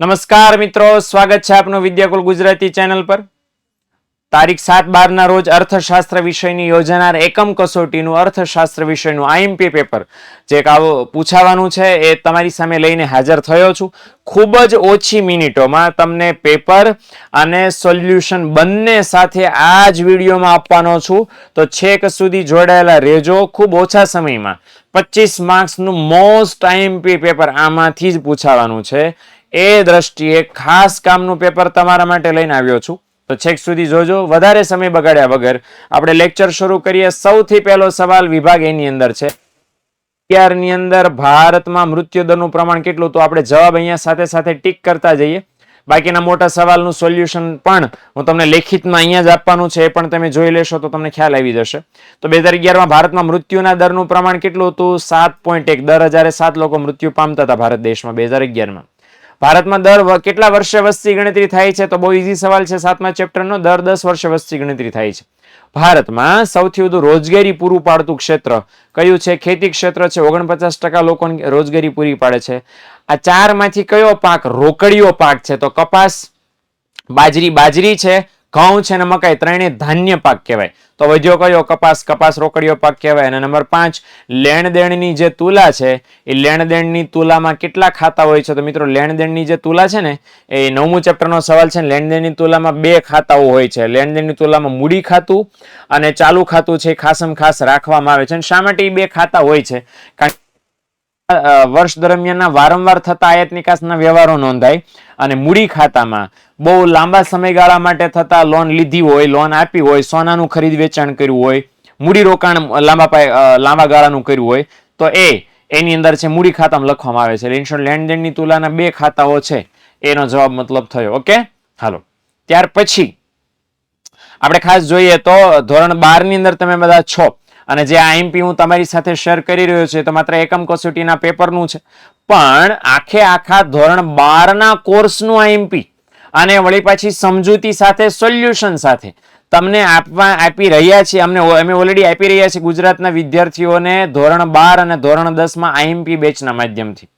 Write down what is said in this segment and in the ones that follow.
નમસ્કાર મિત્રો, સ્વાગત છે આપનું વિદ્યાકુલ ગુજરાતી ચેનલ પર. તારીખ સાત બારના રોજ અર્થશાસ્ત્ર વિષયની યોજાનાર એકમ કસોટીનું અર્થશાસ્ત્ર વિષયનું આઈએમપી પેપર જે આવો પૂછાવાનું છે એ તમારી સામે લઈને હાજર થયો છું. ખૂબ જ ઓછી મિનિટોમાં તમને પેપર અને સોલ્યુશન બંને સાથે આ જ વિડીયોમાં આપવાનો છું. તો છેક સુધી જોડાયેલા રહેજો ખૂબ ઓછા સમયમાં. પચીસ માર્ક્સનું મોસ્ટ આઈએમપી પેપર આમાંથી જ પૂછાવાનું છે. એ દ્રષ્ટિએ ખાસ કામનું પેપર તમારા માટે લઈને આવ્યો છું. તો છેક સુધી જોજો, વધારે સમય બગાડ્યા વગર આપણે લેક્ચર શરૂ કરીએ. સૌથી પહેલો સવાલ વિભાગ એની અંદર છે. અગિયારની અંદર ભારતમાં મૃત્યુદરનું પ્રમાણ કેટલું? તો આપણે જવાબ અહીંયા સાથે સાથે ટીક કરતા જઈએ. બાકીના મોટા સવાલનું સોલ્યુશન પણ હું તમને લેખિતમાં અહીંયા જ આપવાનું છે. એ પણ તમે જોઈ લેશો તો તમને ખ્યાલ આવી જશે. તો બે હજાર અગિયારમાં ભારતમાં મૃત્યુના દરનું પ્રમાણ કેટલું હતું? સાત પોઈન્ટ એક. દર હજારે સાત લોકો મૃત્યુ પામતા હતા ભારત દેશમાં બે હજાર અગિયારમાં. ભારતમાં દર કેટલા વર્ષે વસ્તી ગણતરી થાય છે? તો બહુ ઇઝી સવાલ છે સાતમા ચેપ્ટરનો દર દસ વર્ષે વસ્તી ગણતરી થાય છે. ભારતમાં સૌથી વધુ રોજગારી પૂરું પાડતું ક્ષેત્ર કયું છે? ખેતી ક્ષેત્ર છે. ઓગણપચાસ ટકા લોકોને રોજગારી પૂરી પાડે છે. આ ચારમાંથી કયો પાક રોકડીયો પાક છે? તો કપાસ, બાજરી બાજરી છે. ઘઉં છે અને મકાઈ ત્રણેય ધાન્ય પાક કહેવાય. તો વધ્યો કયો? કપાસ કપાસ રોકડીયો પાક કહેવાય. અને નંબર પાંચ લેણ દેણની જે તુલા છે, એ લેણ દેણની તુલામાં કેટલા ખાતા હોય છે? તો મિત્રો લેણ દેણની જે તુલા છે ને, એ નવમું ચેપ્ટરનો સવાલ છે. લેણ દેણની તુલામાં બે ખાતાઓ હોય છે. લેણ દેણની તુલામાં મૂડી ખાતું અને ચાલુ ખાતું છે ખાસમ ખાસ રાખવામાં આવે છે. અને શા માટે એ બે ખાતા હોય છે? કારણ વર્ષ દરમિયાનના વારંવાર થતા આયાત નિકાસના વ્યવહારો નોંધાય અને મૂડી ખાતામાં બહુ લાંબા સમયગાળા માટે થતા લોન લીધી હોય લોન આપી હોય, સોનાનું ખરીદ વેચાણ કર્યું હોય, મૂડી રોકાણ લાંબા પાય લાંબા ગાળાનું કર્યું હોય, તો એ, એની અંદર છે મૂડી ખાતામાં લખવામાં આવે છે. ઇન્સ્યોર લેણદેણની તુલાના બે ખાતાઓ છે. એનો જવાબ મતલબ થયો. ઓકે? હાલો. ત્યાર પછી, આપણે ખાસ જોઈએ તો ધોરણ બારની અંદર તમે બધા છો. અને જે આઈએમપી હું તમારી સાથે શેર કરી રહ્યો છું તો માત્ર એકમ કસોટીના પેપરનું છે. પણ આખે આખા ધોરણ બારના કોર્સનું આઈએમપી અને વળી પાછી સમજૂતી સાથે, સોલ્યુશન સાથે તમને આપવા, આપી રહ્યા છીએ. અમને અમે ઓલરેડી આપી રહ્યા છીએ ગુજરાતના વિદ્યાર્થીઓને ધોરણ બાર અને ધોરણ દસમાં આઈએમપી બેચના માધ્યમથી.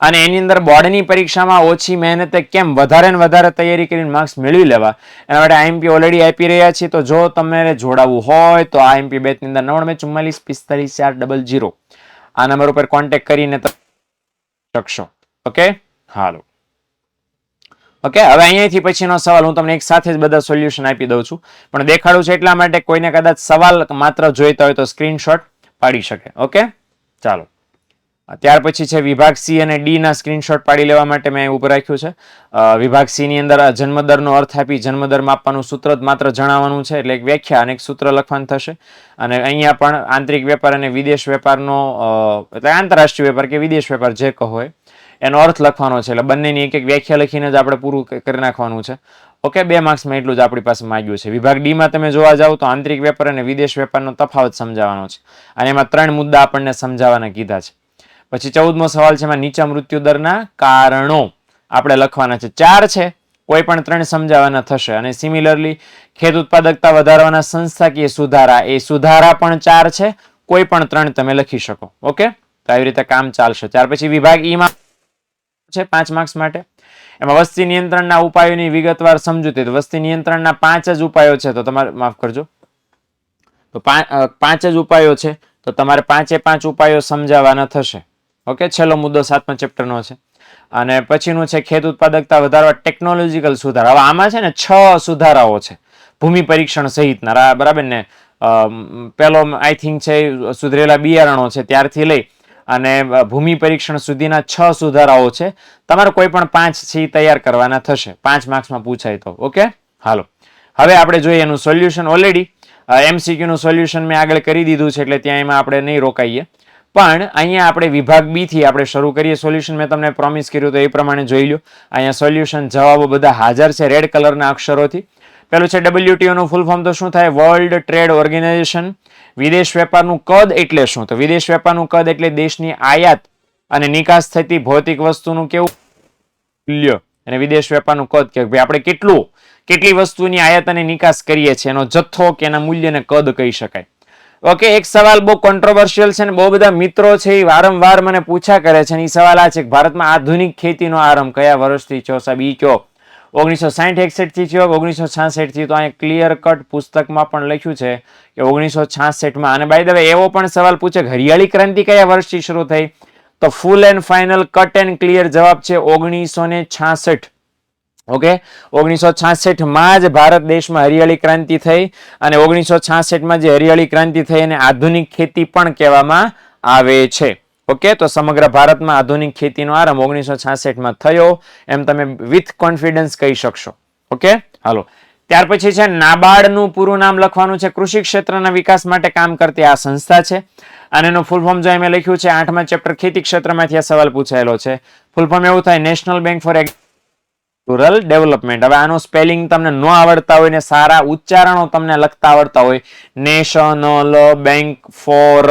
અને એની અંદર બોર્ડની પરીક્ષામાં ઓછી મહેનતે કેમ વધારે ને વધારે તૈયારી કરીને માર્ક્સ મેળવી લેવા? એના માટે આઈએમપી ઓલરેડી આપી રહ્યા છીએ. તો જો તમારે જોડાવવું હોય, તો આઈએમપી બેચની અંદર નવ્વાણું ચુમ્માલીસ, પિસ્તાલીસ, ચાર, ડબલ જીરો આ નંબર ઉપર કોન્ટેક્ટ કરીને શકશો. ઓકે? હાલો. ઓકે? હવે અહીંયાથી પછીનો સવાલ હું તમને એક સાથે જ બધા સોલ્યુશન આપી દઉં છું. પણ દેખાડું છું એટલા માટે કોઈને કદાચ સવાલ માત્ર જોઈતા હોય તો સ્ક્રીનશોટ પાડી શકે. ઓકે? ચાલો. ત્યાર પછી છે વિભાગ સી અને ડી ના સ્ક્રીનશોટ પાડી લેવા માટે મેં ઉપર રાખ્યું છે. વિભાગ સી ની અંદર આ જન્મદરનો અર્થ આપી જન્મદર માપવાનું સૂત્ર જ માત્ર જણાવવાનું છે, એટલે એક વ્યાખ્યા અને એક સૂત્ર લખવાનું થશે. અને અહીંયા પણ આંતરિક વેપાર અને વિદેશ વેપારનો એટલે આંતરરાષ્ટ્રીય વેપાર કે વિદેશ વેપાર જે કહો એનો અર્થ લખવાનો છે. એટલે બંનેની એક એક વ્યાખ્યા લખીને જ આપણે પૂરું કરી નાખવાનું છે. ઓકે, બે માર્ક્સમાં એટલું જ આપણી પાસે માંગ્યું છે. વિભાગ ડીમાં તમે જોવા જાઓ તો આંતરિક વેપાર અને વિદેશ વેપારનો તફાવત સમજાવવાનો છે. અને એમાં ત્રણ મુદ્દા આપણને સમજાવવાના કીધા છે. પછી ચૌદમો સવાલ છે એમાં નીચા મૃત્યુ દરના કારણો. આપણે લખવાના છે. ચાર છે. કોઈ પણ ત્રણ સમજાવવાના થશે. અને સિમિલરલી ખેત ઉત્પાદકતા વધારવાના સંસ્થાકીય સુધારા. એ સુધારા પણ ચાર છે. કોઈ પણ ત્રણ તમે લખી શકો. ઓકે? તો આવી રીતે કામ ચાલશે. ત્યાર પછી વિભાગ ઈ છે પાંચ માર્ક્સ માટે. એમાં વસ્તી નિયંત્રણના ઉપાયોની વિગતવાર સમજૂતી. તો વસ્તી નિયંત્રણના પાંચ જ ઉપાયો છે. તો તમારે, માફ કરજો. તો પાંચ જ ઉપાયો છે. તો તમારે પાંચે પાંચ ઉપાયો સમજાવવાના થશે. ઓકે, છેલ્લો મુદ્દો સાતમા ચેપ્ટરનો છે. અને પછીનું છે, ખેત ઉત્પાદકતા વધારવા ટેકનોલોજીકલ સુધારા. હવે આમાં છે ને, છ સુધારાઓ છે. ભૂમિ પરીક્ષણ સહિતના. બરાબર ને? પેલો આઈ થિંક છે, સુધરેલા બિયારણો છે, ત્યારથી લઈ અને ભૂમિ પરીક્ષણ સુધીના છ સુધારાઓ છે. તમારે કોઈ પણ પાંચ છે તૈયાર કરવાના થશે. પાંચ માર્ક્સમાં પૂછાય તો. ઓકે? હાલો. હવે આપણે જોઈએ એનું સોલ્યુશન ઓલરેડી એમસીક્યુ નું સોલ્યુશન મેં આગળ કરી દીધું છે, એટલે ત્યાં એમાં આપણે નહીં રોકાઈએ. પણ અહીંયા આપણે વિભાગ બી થી આપણે શરૂ કરીએ. સોલ્યુશન મેં તમને પ્રોમિસ કર્યું તો એ પ્રમાણે જોઈ લો અહીંયા સોલ્યુશન જવાબો બધા હાજર છે રેડ કલરના અક્ષરોથી. પેલું છે ડબલ્યુટીઓનું ફૂલ ફોર્મ તો શું થાય? વર્લ્ડ ટ્રેડ ઓર્ગેનાઇઝેશન વિદેશ વેપારનું કદ એટલે શું? તો વિદેશ વેપારનું કદ એટલે દેશની આયાત અને નિકાસ થતી ભૌતિક વસ્તુનું કેવું? મૂલ્ય. અને વિદેશ વેપારનું કદ કે ભાઈ આપણે કેટલું? કેટલી વસ્તુની આયાત અને નિકાસ કરીએ છીએ? એનો જથ્થો કે એના મૂલ્યને કદ કહી શકાય. ઓકે, એક સવાલ બહુ કોન્ટ્રોવર્શિયલ છે ને બહુ બધા મિત્રો છે એ વારંવાર મને પૂછા કરે છે અને એ સવાલ આ છે કે ભારતમાં આધુનિક ખેતીનો આરંભ કયા વર્ષથી છો સાહેબ? ઈ કયો? ઓગણીસો સાઠ એકસઠથી થયો, ઓગણીસો છાસઠથી તો અહીંયા ક્લિયર કટ પુસ્તકમાં પણ લખ્યું છે કે ઓગણીસો છાસઠમાં અને બાય દવે એવો પણ સવાલ પૂછે કે હરિયાળી ક્રાંતિ કયા વર્ષથી શરૂ થઈ? તો full and final cut and clear જવાબ છે ઓગણીસો ને છાસઠ. ઓકે? ઓગણીસો છાસઠમાં જ ભારત દેશમાં હરિયાળી ક્રાંતિ થઈ અને ઓગણીસો છાસઠમાં જે હરિયાળી ક્રાંતિ થઈ એને આધુનિક ખેતી પણ કહેવામાં આવે છે. ઓકે? તો સમગ્ર ભારતમાં આધુનિક ખેતીનો આરંભ ઓગણીસો છાસઠમાં થયો. એમ તમે વિથ કોન્ફિડન્સ કહી શકશો. ઓકે? હાલો. ત્યાર પછી છે નાબાર્ડનું પૂરું નામ લખવાનું છે. કૃષિ ક્ષેત્રના વિકાસ માટે કામ કરતી આ સંસ્થા છે. અને એનું ફૂલ ફોર્મ જો મેં લખ્યું છે, આઠમા ચેપ્ટર ખેતી ક્ષેત્રમાંથી આ સવાલ પૂછાયેલો છે. ફૂલ ફોર્મ એવું થાય national bank for rural development હવે આનું સ્પેલિંગ તમને ન આવડતા હોય ને સારા ઉચ્ચારણો તમને લખતા આવડતા હોય. નેશનલ બેંક ફોર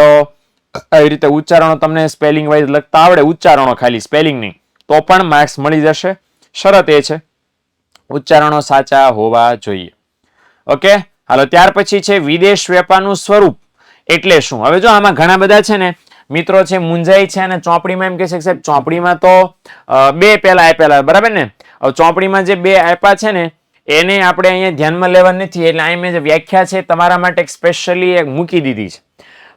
આવી રીતે ઉચ્ચારણો તમને સ્પેલિંગ વાઇઝ લખતા આવડે, ઉચ્ચારણો ખાલી સ્પેલિંગ નહીં. તો પણ માર્ક્સ મળી જશે. શરત એ છે. ઉચ્ચારણો સાચા હોવા જોઈએ. ઓકે? હાલો, ત્યાર પછી છે વિદેશ વેપારનું સ્વરૂપ. એટલે શું? હવે જો આમાં ઘણા બધા છે ને મિત્રો છે, મુંજાઈ છે અને ચોપડીમાં એમ કહી છે સાહેબ, ચોપડીમાં તો બે પેલા આપેલા બરાબર ને? ચોપડીમાં જે બે આપ્યા છે ને, એને આપણે અહીંયા ધ્યાનમાં લેવા નથી, એટલે અહીં જે વ્યાખ્યા છે તમારા માટે સ્પેશિયલી એક મૂકી દીધી છે.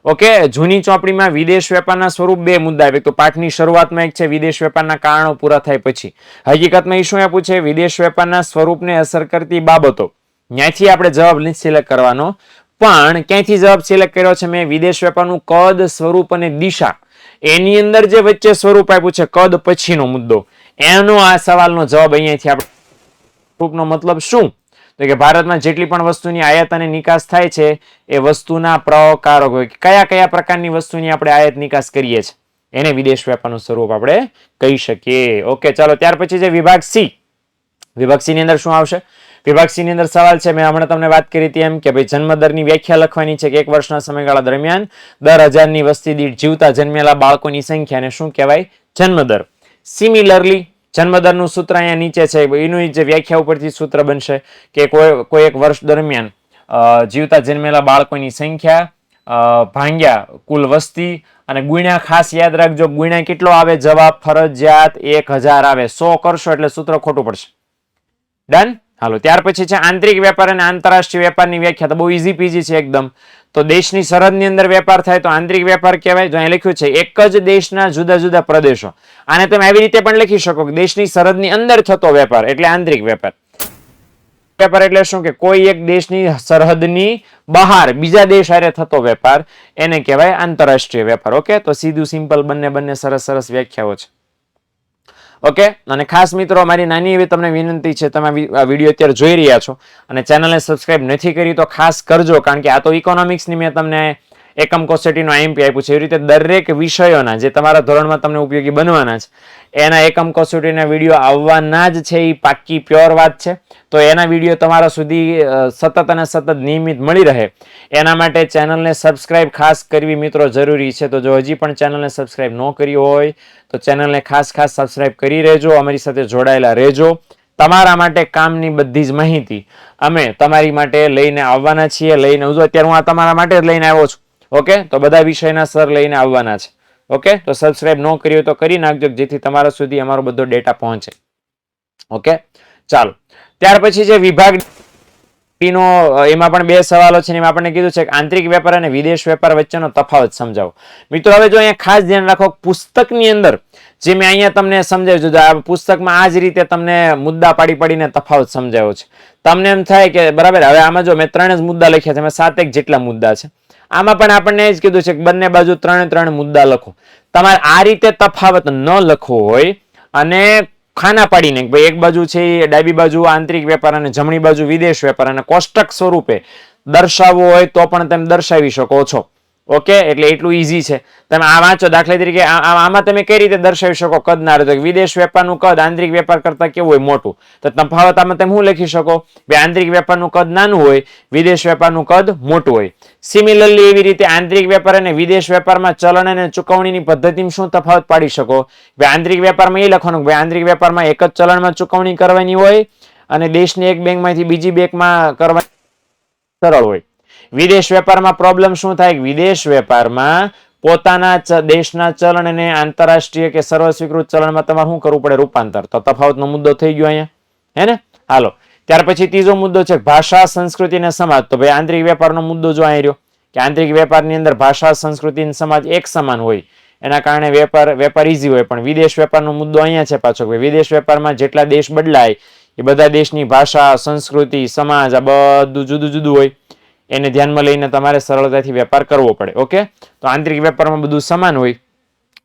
ઓકે, જૂની ચોપડીમાં વિદેશ વેપારના સ્વરૂપ બે મુદ્દા આવે તો પાઠની શરૂઆતમાં, એક છે વિદેશ વેપારના કારણો પૂરા થાય પછી. હકીકતમાં એ શું આપ્યું છે? વિદેશ વેપારના સ્વરૂપને અસર કરતી બાબતો. ત્યાંથી આપણે જવાબ સિલેક્ટ કરવાનો. પણ ક્યાંથી જવાબ સિલેક્ટ કર્યો છે મેં વિદેશ વેપારનું કદ, સ્વરૂપ અને દિશા. એની અંદર જે વચ્ચે સ્વરૂપ આપ્યું છે, કદ પછીનો મુદ્દો. એનો આ સવાલનો જવાબ અહીંયાથી આપણે સ્વરૂપનો મતલબ શું? તો કે ભારતમાં જેટલી પણ વસ્તુની આયાત અને નિકાસ થાય છે, એ વસ્તુના પ્રકારો હોય કયા કયા પ્રકારની વસ્તુની આપણે આયાત નિકાસ કરીએ છીએ? એને વિદેશ વેપારનું સ્વરૂપ આપણે કહી શકીએ. ઓકે, ચાલો ત્યાર પછી છે વિભાગ સી. વિભાગ સી ની અંદર શું આવશે? વિભાગ અંદર સવાલ છે. મેં હમણાં તમને વાત કરી હતી એમ કે ભાઈ જન્મદરની વ્યાખ્યા લખવાની છે કે એક વર્ષના સમયગાળા દરમિયાન દર હજારની વસ્તી દીઠ જીવતા જન્મેલા બાળકોની સંખ્યાને શું કહેવાય? જન્મદર. સિમિલરલી જન્મદરનું સૂત્ર અહીંયા નીચે છે. એનું જે વ્યાખ્યા ઉપરથી સૂત્ર બનશે કે કોઈ કોઈ એક વર્ષ દરમિયાન જીવતા જન્મેલા બાળકોની સંખ્યા ભાંગ્યા કુલ વસ્તી અને ગુણ્યા ખાસ યાદ રાખજો. ગુણ્યા કેટલો આવે? જવાબ ફરજિયાત એક હજાર આવે. સો કરશો એટલે સૂત્ર ખોટું પડશે. ડન હાલો, ત્યાર પછી છે આંતરિક વેપાર અને આંતરરાષ્ટ્રીય વેપારની વ્યાખ્યા. તો બહુ ઇઝી પીજી છે એકદમ. તો દેશની સરહદની અંદર વેપાર થાય તો આંતરિક વેપાર કહેવાય. જો અહીં લખ્યું છે, એક જ દેશના જુદા જુદા પ્રદેશો. આને તમે આવી રીતે પણ લખી શકો કે દેશની સરહદની અંદર થતો વેપાર એટલે આંતરિક વેપાર. વેપાર એટલે શું કે કોઈ એક દેશની સરહદની બહાર બીજા દેશ હારે થતો વેપાર, એને કહેવાય આંતરરાષ્ટ્રીય વેપાર. ઓકે? તો સીધું, સિમ્પલ બંને બંને સરસ સરસ વ્યાખ્યાઓ છે. ઓકે? અને ખાસ મિત્રો મારી નાની એવી તમને વિનંતી છે, તમે આ વીડિયો અત્યારે જોઈ રહ્યા છો અને ચેનલને સબસ્ક્રાઇબ નથી કરી, તો ખાસ કરજો, કારણ કે આ તો ઇકોનોમિક્સની મેં તમને એકમ કોસેટીનું આઈએમપી આપ્યું છે. એવી રીતે દરેક વિષયોના જે તમારા ધોરણમાં તમને ઉપયોગી બનવાના છે, એના એકમ કોસેટીના વીડિયો આવવાના જ છે એ પાક્કી પ્યોર વાત છે. તો એના વીડિયો તમારા સુધી સતત અને સતત નિયમિત મળી રહે. એના માટે ચેનલને સબસ્ક્રાઇબ ખાસ કરવી મિત્રો જરૂરી છે. તો જો હજી પણ ચેનલને સબસ્ક્રાઇબ ન કરી હોય, તો ચેનલને ખાસ ખાસ સબસ્ક્રાઇબ કરી રહેજો. અમારી સાથે જોડાયેલા રહેજો. તમારા માટે કામની બધી જ માહિતી અમે તમારી માટે લઈને આવવાના છીએ. લઈને અત્યારે હું આ તમારા માટે જ લઈને આવ્યો છું. ઓકે? તો બધા વિષયના સર લઈને આવવાના છે. ઓકે? તો સબસ્ક્રાઇબ ન કર્યું તો કરી નાખજો, જેથી તમારા સુધી અમારો બધો ડેટા પહોંચે. ઓકે? ચાલો. ત્યાર પછી જે વિભાગ નો, એમાં પણ બે સવાલો છે એમાં આપણને કીધું છે કે આંતરિક વેપાર અને વિદેશ વેપાર વચ્ચેનો તફાવત સમજાવો. મિત્રો, હવે જો અહીંયા ખાસ ધ્યાન રાખો, પુસ્તકની અંદર જે મેં અહીંયા તમને સમજાવ્યું છે આ પુસ્તકમાં આ જ રીતે તમને મુદ્દા પાડી પાડીને તફાવત સમજાવ્યો છે. તમને એમ થાય કે, બરાબર, હવે આમાં જો મેં ત્રણ જ મુદ્દા લખ્યા છે, એમાં સાતેક જેટલા મુદ્દા છે. આમાં પણ આપણને એ જ કીધું છે કે બંને બાજુ ત્રણે ત્રણ મુદ્દા લખો. તમારે આ રીતે તફાવત ન લખવો હોય અને ખાના પાડીને ભાઈ એક બાજુ છે એ, ડાબી બાજુ આંતરિક વેપાર અને જમણી બાજુ વિદેશ વેપાર અને કોષ્ટક સ્વરૂપે દર્શાવવો હોય તો પણ તમે દર્શાવી શકો છો. ઓકે? એટલે એટલું ઈઝી છે. તમે આ વાંચો દાખલા તરીકે આમાં તમે કઈ રીતે દર્શાવી શકો? કદ ના તો વિદેશ વેપારનું કદ આંતરિક વેપાર કરતા કેવું હોય? મોટું. તો તફાવત આમાં તમે શું લખી શકો? બે આંતરિક વેપારનું કદ નાનું હોય, વિદેશ વેપારનું કદ મોટું હોય. સિમિલરલી એવી રીતે આંતરિક વેપાર અને વિદેશ વેપારમાં ચલણ અને ચુકવણીની પદ્ધતિમાં શું તફાવત પાડી શકો? બે આંતરિક વેપારમાં એ લખવાનું કે આંતરિક વેપારમાં એક જ ચલણમાં ચુકવણી કરવાની હોય અને દેશની એક બેંકમાંથી બીજી બેંકમાં કરવાની સરળ હોય. વિદેશ વેપારમાં પ્રોબ્લેમ શું થાય? વિદેશ વેપારમાં પોતાના દેશના દેશના ચલણને આંતરરાષ્ટ્રીય કે સર્વસ્વીકૃત ચલણમાં તમારે શું કરવું પડે? રૂપાંતર. તો તફાવતનો મુદ્દો થઈ ગયો અહીંયા. હે ને? હાલો. ત્યાર પછી ત્રીજો મુદ્દો છે ભાષા, સંસ્કૃતિ અને સમાજ. તો ભાઈ આંતરિક વેપારનો મુદ્દો જો અહીં રહ્યો કે આંતરિક વેપારની અંદર ભાષા, સંસ્કૃતિ અને સમાજ એક સમાન હોય, એના કારણે વેપાર વેપાર ઇઝી હોય. પણ વિદેશ વેપારનો મુદ્દો અહીંયા છે પાછો કે વિદેશ વેપારમાં જેટલા દેશ બદલાય, એ બધા દેશની ભાષા, સંસ્કૃતિ, સમાજ આ બધું જુદું જુદું હોય, એને ધ્યાનમાં લઈને તમારે સરળતાથી વેપાર કરવો પડે, ઓકે? તો આંતરિક વેપારમાં બધું સમાન હોય,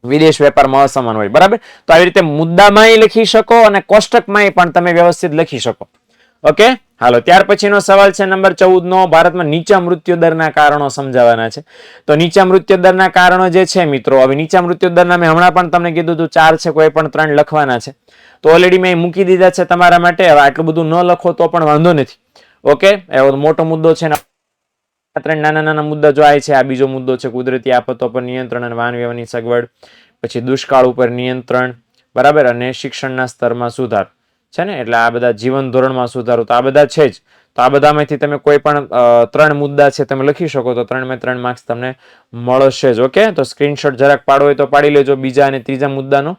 વિદેશ વેપારમાં અસમાન હોય, બરાબર? તો આવી રીતે મુદ્દામાંય લખી શકો અને કોષ્ટકમાંય પણ તમે વ્યવસ્થિત લખી શકો. ઓકે હાલો, ત્યાર પછીનો સવાલ છે નંબર ચૌદ નો ભારતમાં નીચા મૃત્યુ દરના કારણો સમજાવવાના છે. તો નીચા મૃત્યુ દરના કારણો જે છે મિત્રો, હવે નીચા મૃત્યુ દરના મેં હમણાં પણ તમને કીધું હતું, ચાર છે, કોઈ પણ ત્રણ લખવાના છે. તો ઓલરેડી મેં મૂકી દીધા છે તમારા માટે. હવે આટલું બધું ન લખો તો પણ વાંધો નથી. ઓકે એવો મોટો મુદ્દો છે ત્રણ નાના નાના મુદ્દા જો આ છે, આ બીજો મુદ્દો છે, કુદરતી આફતો પર નિયંત્રણ અને વાહન વ્યવહારની સગવડ, પછી દુષ્કાળ ઉપર નિયંત્રણ, બરાબર? અને શિક્ષણના સ્તરમાં સુધાર. છે ને? એટલે આ બધા જીવન ધોરણમાં સુધારો તો આ બધા છે જ. તો આ બધામાંથી તમે કોઈ પણ ત્રણ મુદ્દા છે તમે લખી શકો તો ત્રણમાં ત્રણ માર્ક્સ તમને મળશે જ, ઓકે? તો સ્ક્રીનશોટ જરાક પાડો હોય તો પાડી લેજો બીજા અને ત્રીજા મુદ્દાનો.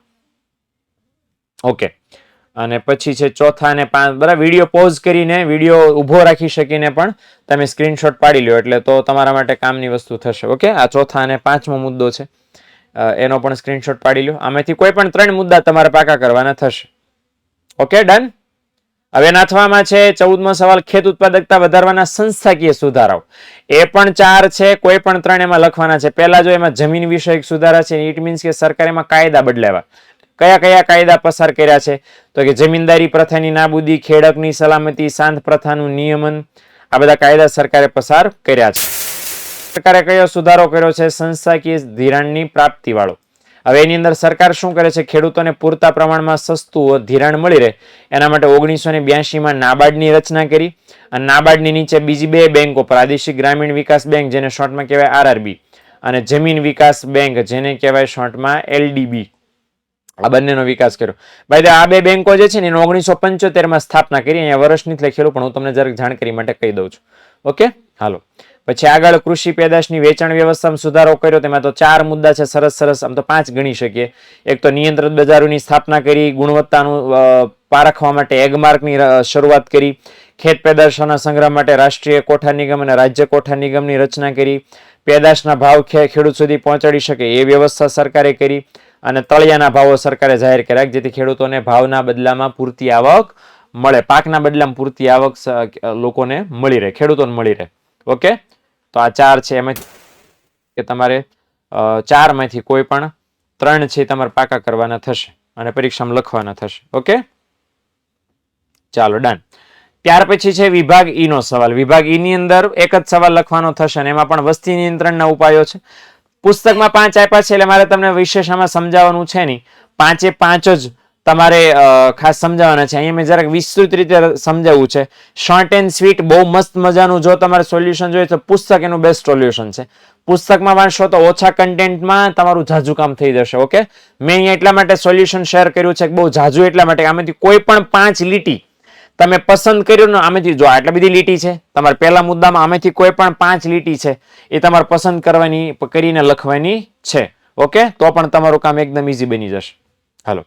ઓકે. અને પછી છે ચોથા અને પાંચ બરાબર, વીડિયો પોઝ કરીને, વીડિયો ઊભો રાખી શકીને પણ તમે સ્ક્રીનશોટ પાડી લો એટલે તો તમારા માટે કામની વસ્તુ થશે, ઓકે? આ ચોથા અને પાંચમો મુદ્દો છે. એનો પણ સ્ક્રીનશોટ પાડી લો આમાંથી કોઈ પણ ત્રણ મુદ્દા તમારે પાકા કરવાના થશે. ઓકે ડન હવે નાથવામાં છે, ચૌદમો સવાલ, ખેત ઉત્પાદકતા વધારવાના સંસ્થાકીય સુધારાઓ. એ પણ ચાર છે, કોઈ પણ ત્રણ એમાં લખવાના છે. પહેલા જો એમાં જમીન વિષયક સુધારા છે ઇટ મીન્સ કે સરકારે એમાં કાયદા બદલાવા કયા કયા કાયદા પસાર કર્યા છે? તો કે જમીનદારી પ્રથાની નાબૂદી, ખેડકની સલામતી શાંત પ્રથાનું નિયમન, આ બધા કાયદા સરકારે પસાર કર્યા છે. સરકારે કયો સુધારો કર્યો છે? સંસ્થાકીય ધિરાણની પ્રાપ્તિ વાળો હવે એની અંદર સરકાર શું કરે છે? ખેડૂતોને પૂરતા પ્રમાણમાં સસ્તું ધિરાણ મળી રહે. એના માટે ઓગણીસો ને બ્યાસીમાં નાબાર્ડની રચના કરી અને નાબાર્ડની નીચે બીજી બે બેંકો પ્રાદેશિક ગ્રામીણ વિકાસ બેંક જેને શોર્ટમાં કહેવાય આરઆરબી અને જમીન વિકાસ બેંક જેને કહેવાય શોર્ટમાં એલડીબી. આ બંનેનો વિકાસ કર્યો. ભાઈ આ બે બેંકો જે છે ને, એને ઓગણીસો પંચોતેરમાં સ્થાપના કરી. અહીંયા વર્ષની લખેલું પણ હું તમને જરાક જાણકારી માટે કહી દઉં છું. ઓકે હાલો. પછી આગળ કૃષિ પેદાશની વેચાણ વ્યવસ્થામાં સુધારો કર્યો, તેમાં તો ચાર મુદ્દા છે, સરસ સરસ, આમ તો પાંચ ગણી શકીએ. એક તો નિયંત્રિત બજારોની સ્થાપના કરી, ગુણવત્તાનું પારખવા માટે એગમાર્કની શરૂઆત કરી. ખેત પેદાશોના સંગ્રહ માટે રાષ્ટ્રીય કોઠા નિગમ અને રાજ્ય કોઠા નિગમની રચના કરી. પેદાશના ભાવ ખેડૂત સુધી પહોંચાડી શકે એ વ્યવસ્થા સરકારે કરી અને તળિયાના ભાવો સરકારે જાહેર કર્યા, જેથી ખેડૂતોને ભાવના બદલામાં પૂરતી આવક મળે, પાકના બદલામાં પૂરતી આવક લોકોને મળી રહે, ખેડૂતોને મળી રહે. ઓકે? તો આ ચાર છે એમાંથી કે તમારે ચારમાંથી કોઈ પણ ત્રણ છે તમારે પાકા કરવાના થશે અને પરીક્ષામાં લખવાના થશે. ઓકે? ચાલો ડન ત્યાર પછી છે વિભાગ ઈ નો સવાલ. વિભાગ ઈ ની અંદર એક જ સવાલ લખવાનો થશે અને એમાં પણ વસ્તી નિયંત્રણના ઉપાયો છે. પુસ્તકમાં પાંચ આપ્યા છે એટલે મારે તમને વિશેષમાં સમજાવવાનું છે નહીં. પાંચે પાંચ જ તમારે ખાસ સમજાવવાના છે. અહીંયા મેં જરાક વિસ્તૃત રીતે સમજાવવું છે. શોર્ટ એન્ડ સ્વીટ બહુ મસ્ત મજાનું જો તમારે સોલ્યુશન જોઈએ તો પુસ્તક એનું બેસ્ટ સોલ્યુશન છે. પુસ્તકમાં વાંચશો તો ઓછા કન્ટેન્ટમાં તમારું ઝાઝુ કામ થઈ જશે ઓકે મેં અહીંયા એટલા માટે સોલ્યુશન શેર કર્યું છે બહુ ઝાઝુ એટલા માટે આમાંથી કોઈ પણ પાંચ લીટી તમે પસંદ કર્યું ને આમાંથી જો આટલી બધી લીટી છે, તમારે પહેલા મુદ્દામાં આમાંથી કોઈ પણ પાંચ લીટી છે, એ તમારે પસંદ કરવાની, કરીને લખવાની છે ઓકે તો પણ તમારું કામ એકદમ ઇઝી બની જશે. હાલો.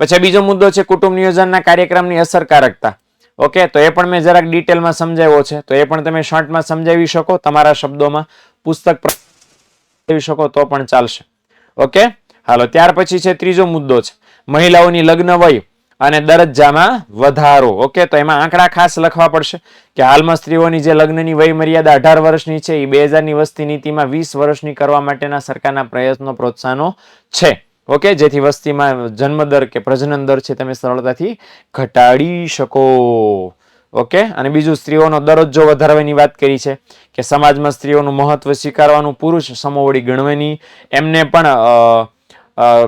પછી બીજો મુદ્દો છે કુટુંબ નિયોજનના કાર્યક્રમની અસરકારકતા. ઓકે તો એ પણ મેં જરાક ડિટેલમાં સમજાવ્યો છે. તો એ પણ તમે શોર્ટમાં સમજાવી શકો, તમારા શબ્દોમાં પુસ્તક સમજાવી શકો, તો પણ ચાલશે. ઓકે હાલો, ત્યાર પછી છે ત્રીજો મુદ્દો છે. મહિલાઓની લગ્ન વય અને દરજ્જામાં વધારો. ઓકે તો એમાં આંકડા ખાસ લખવા પડશે કે હાલમાં સ્ત્રીઓની જે લગ્નની વય મર્યાદા અઢાર વર્ષની છે, એ બે હજારની વસ્તી નીતિમાં વીસ વર્ષની કરવા માટેના સરકારના પ્રયત્નો પ્રોત્સાહનો છે. ઓકે, જેથી વસ્તીમાં જન્મદર કે પ્રજનન દર છે તમે સરળતાથી ઘટાડી શકો. ઓકે, અને બીજું સ્ત્રીઓનો દરજ્જો વધારવાની વાત કરી છે કે સમાજમાં સ્ત્રીઓનું મહત્વ સ્વીકારવાનું, પુરુષ સમોવડી ગણવાની, એમને પણ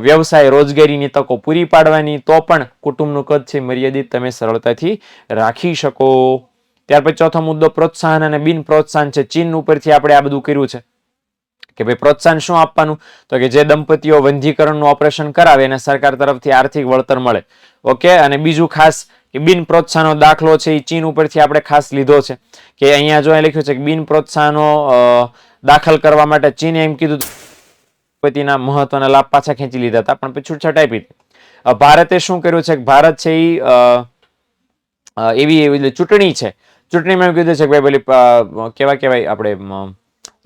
વ્યવસાય રોજગારીની તકો પૂરી પાડવાની, તો પણ કુટુંબનું કદ છે મર્યાદિત તમે સરળતાથી રાખી શકો. ત્યાર પછી ચોથો મુદ્દો પ્રોત્સાહન અને બિન પ્રોત્સાહન છે. ચીન ઉપરથી આપણે આ બધું કર્યું છે. કે ભાઈ પ્રોત્સાહન શું આપવાનું? તો કે જે દંપતીઓ વંધ્યીકરણનું ઓપરેશન કરાવે એને સરકાર તરફથી આર્થિક વળતર મળે. ઓકે? અને બીજું ખાસ કે બિન પ્રોત્સાહનો દાખલો છે એ ચીન ઉપરથી આપણે ખાસ લીધો છે. કે અહીંયા જો લખ્યું છે કે બિન પ્રોત્સાહનો દાખલ કરવા માટે ચીને એમ કીધું દંપતીના મહત્વના લાભ પાછા ખેંચી લીધા હતા. પણ છૂટછાટ આપી ભારતે શું કર્યું છે કે ભારત છે એ એવી એવી ચૂંટણી છે. ચૂંટણીમાં એવું કીધું છે કે ભાઈ પેલી કેવા કહેવાય આપણે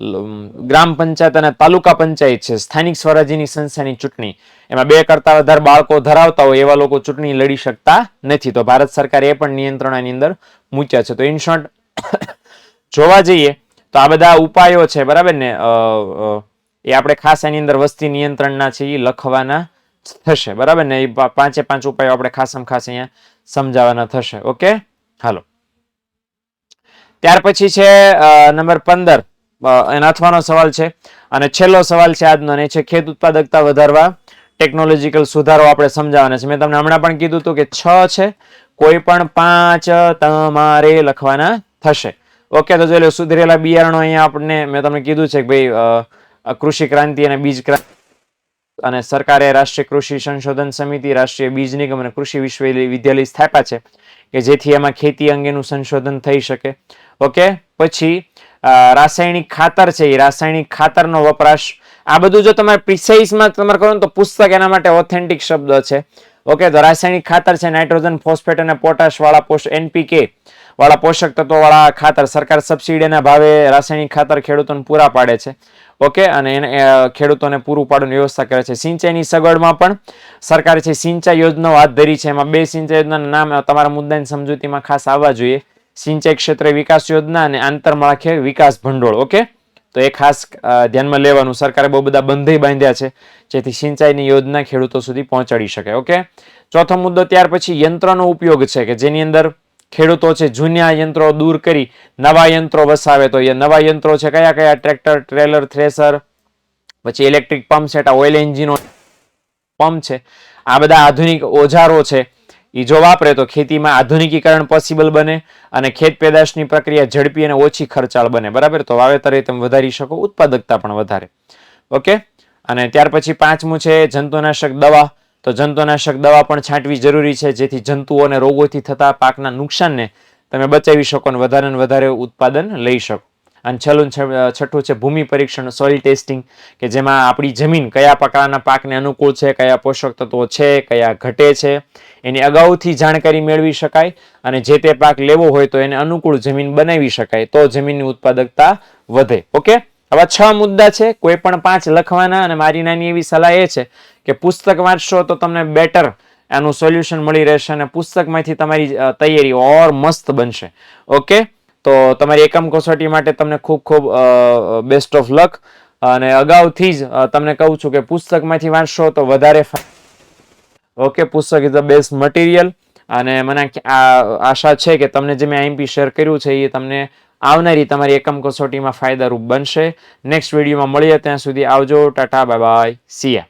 ગ્રામ પંચાયત અને તાલુકા પંચાયત છે. સ્થાનિક સ્વરાજ્યની સંસ્થાની ચૂંટણી. એમાં બે કરતા વધારે બાળકો ધરાવતા હોય એવા લોકો ચૂંટણી લડી શકતા નથી. તો ભારત સરકારે એ પણ નિયંત્રણ આની અંદર મૂક્યા છે. તો ઇન શોર્ટ જોવા જઈએ તો આ બધા ઉપાયો છે, બરાબર ને? એ આપણે ખાસ એની અંદર વસ્તી નિયંત્રણના છે એ લખવાના થશે. બરાબર ને? એ પાંચે પાંચ ઉપાયો આપણે ખાસમ ખાસ અહીંયા સમજાવવાના થશે. ઓકે? હાલો. ત્યાર પછી છે નંબર પંદર. એના અથવાનો સવાલ છે. અને છેલ્લો સવાલ છે આજનો એ છે ખેત ઉત્પાદકતા વધારવા ટેકનોલોજીકલ સુધારો આપણે સમજાવવાના છે. મેં તમને હમણાં પણ કીધું હતું કે છ છે, કોઈ પણ પાંચ તમારે લખવાના થશે. ઓકે, તો જોઈ સુધરેલા બિયારણો અહીંયા આપણને, મેં તમને કીધું છે કે ભાઈ કૃષિ ક્રાંતિ અને બીજ ક્રાંતિ અને સરકારે રાષ્ટ્રીય કૃષિ સંશોધન સમિતિ, રાષ્ટ્રીય બીજ નિગમ અને કૃષિ વિશ્વવિદ્યાલય સ્થાપ્યા છે કે જેથી એમાં ખેતી અંગેનું સંશોધન થઈ શકે. ઓકે, પછી રાસાયણિક ખાતર છે એ રાસાયણિક ખાતરનો વપરાશ. આ બધું જો તમારે પ્રિસાઇઝમાં તમારે કરો તો પુસ્તક એના માટે ઓથેન્ટિક શબ્દ છે. ઓકે તો રાસાયણિક ખાતર છે, નાઇટ્રોજન, ફોસ્ફેટ અને પોટાશ વાળા પોષ, એનપીકે વાળા પોષક તત્વો વાળા ખાતર. સરકાર સબસિડીના ભાવે રાસાયણિક ખાતર ખેડૂતોને પૂરા પાડે છે. ઓકે અને એને ખેડૂતોને પૂરું પાડવાની વ્યવસ્થા કરે છે. સિંચાઈની સગવડમાં પણ સરકારે છે સિંચાઈ યોજનાઓ હાથ ધરી છે, એમાં બે સિંચાઈ યોજનાના નામ તમારા મુદ્દાની સમજૂતીમાં ખાસ આવવા જોઈએ. સિંચાઈ ક્ષેત્રે વિકાસ યોજના અને આંતરમાળખે વિકાસ ભંડોળ, ઓકે? તો એ ખાસ ધ્યાનમાં લેવાનું. સરકારે બહુ બધા બંધઈ બાંધ્યા છે, જેથી સિંચાઈની યોજના ખેડૂતો સુધી પહોંચાડી શકે, ઓકે? ચોથો મુદ્દો ત્યાર પછી યંત્રનો ઉપયોગ છે, કે જેની અંદર ખેડૂતો છે જૂના યંત્રો દૂર કરી નવા યંત્રો વસાવે. તો એ નવા યંત્રો છે કયા કયા? ટ્રેક્ટર, ટ્રેલર, થ્રેસર, પછી ઇલેક્ટ્રિક પંપ સેટ ઓઇલ એન્જિનો પંપ છે. આ બધા આધુનિક ઓજારો છે એ જો વાપરે તો ખેતીમાં આધુનિકીકરણ પોસિબલ બને અને ખેત પેદાશની પ્રક્રિયા ઝડપી અને ઓછી ખર્ચાળ બને, બરાબર? તો વાવેતર તમે વધારી શકો, ઉત્પાદકતા પણ વધારે. ઓકે? અને ત્યાર પછી પાંચમું છે જંતુનાશક દવા. તો જંતુનાશક દવા પણ છાંટવી જરૂરી છે, જેથી જંતુઓ અને રોગોથી થતા પાકના નુકસાનને તમે બચાવી શકો અને વધારે ને વધારે ઉત્પાદન લઈ શકો. અને છેલ્લું છઠ્ઠું છે ભૂમિ પરીક્ષણ સોઇલ ટેસ્ટિંગ કે જેમાં આપણી જમીન કયા પ્રકારના પાકને અનુકૂળ છે, કયા પોષક તત્વો છે, કયા ઘટે છે એની અગાઉથી જાણકારી મેળવી શકાય અને જે તે પાક લેવો હોય તો એને અનુકૂળ જમીન બનાવી શકાય, તો જમીનની ઉત્પાદકતા વધે. ઓકે? આવા છ મુદ્દા છે. કોઈ પણ પાંચ લખવાના અને મારી નાની એવી સલાહ એ છે કે પુસ્તક વાંચશો તો તમને બેટર એનું સોલ્યુશન મળી રહેશે અને પુસ્તકમાંથી તમારી તૈયારી ઓર મસ્ત બનશે. ઓકે? તો તમારી એકમ કસોટી માટે તમને ખૂબ ખૂબ બેસ્ટ ઓફ લક અને અગાઉથી જ તમને કહું છું કે પુસ્તકમાંથી વાંચશો તો વધારે ઓકે પુસ્તક ઇઝ ધ બેસ્ટ મટીરિયલ અને મને આશા છે કે તમને જે મેં આઈએમપી શેર કર્યું છે, એ તમને આવનારી તમારી એકમ કસોટીમાં ફાયદારૂપ બનશે. નેક્સ્ટ વિડીયોમાં મળીએ, ત્યાં સુધી આવજો. ટાટા બાય બાય સિયા